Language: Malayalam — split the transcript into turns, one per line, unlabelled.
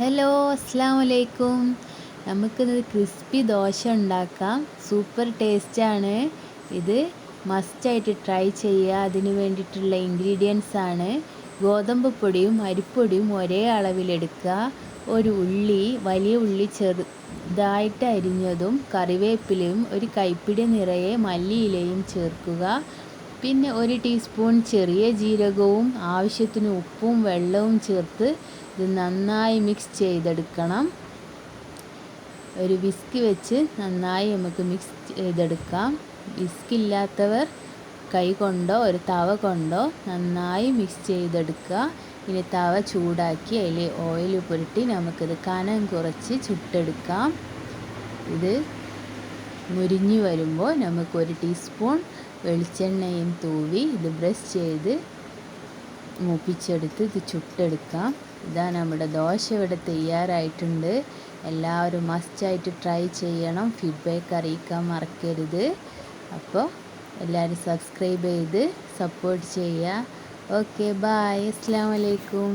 ഹലോ അസ്സാം വലൈക്കും നമുക്കിത് ക്രിസ്പി ദോശ ഉണ്ടാക്കാം. സൂപ്പർ ടേസ്റ്റാണ്. ഇത് മസ്റ്റായിട്ട് ട്രൈ ചെയ്യുക. അതിന് വേണ്ടിയിട്ടുള്ള ഇൻഗ്രീഡിയൻസ് ആണ്. ഗോതമ്പ് പൊടിയും അരിപ്പൊടിയും ഒരേ അളവിലെടുക്കുക. ഒരു ഉള്ളി വലിയ ഉള്ളി ചെറുതായിട്ട് അരിഞ്ഞതും കറിവേപ്പിലയും ഒരു കൈപ്പിടി നിറയെ മല്ലിയിലയും ചേർക്കുക. പിന്നെ ഒരു ടീസ്പൂൺ ചെറിയ ജീരകവും ആവശ്യത്തിന് ഉപ്പും വെള്ളവും ചേർത്ത് ഇത് നന്നായി മിക്സ് ചെയ്തെടുക്കണം. ഒരു വിസ്ക് വെച്ച് നന്നായി നമുക്ക് മിക്സ് ചെയ്തെടുക്കാം. വിസ്ക് ഇല്ലാത്തവർ കൈ കൊണ്ടോ ഒരു തവ കൊണ്ടോ നന്നായി മിക്സ് ചെയ്തെടുക്കുക. ഇനി തവ ചൂടാക്കി അതിൽ ഓയിൽ പുരട്ടി നമുക്കിത് കനം കുറച്ച് ചുട്ടെടുക്കാം. ഇത് മുരിഞ്ഞു വരുമ്പോൾ നമുക്ക് ഒരു ടീസ്പൂൺ വെളിച്ചെണ്ണയും തൂവി ഇത് ബ്രഷ് ചെയ്ത് മൂപ്പിച്ചെടുത്ത് ഇത് ചുട്ടെടുക്കാം. ഇതാ നമ്മുടെ ദോശ ഇവിടെ തയ്യാറായിട്ടുണ്ട്. എല്ലാവരും മസ്റ്റായിട്ട് ട്രൈ ചെയ്യണം. ഫീഡ്ബാക്ക് അറിയിക്കാൻ മറക്കരുത്. അപ്പോൾ എല്ലാവരും സബ്സ്ക്രൈബ് ചെയ്ത് സപ്പോർട്ട് ചെയ്യുക. ഓക്കെ ബായ് അസ്സാം വലൈക്കും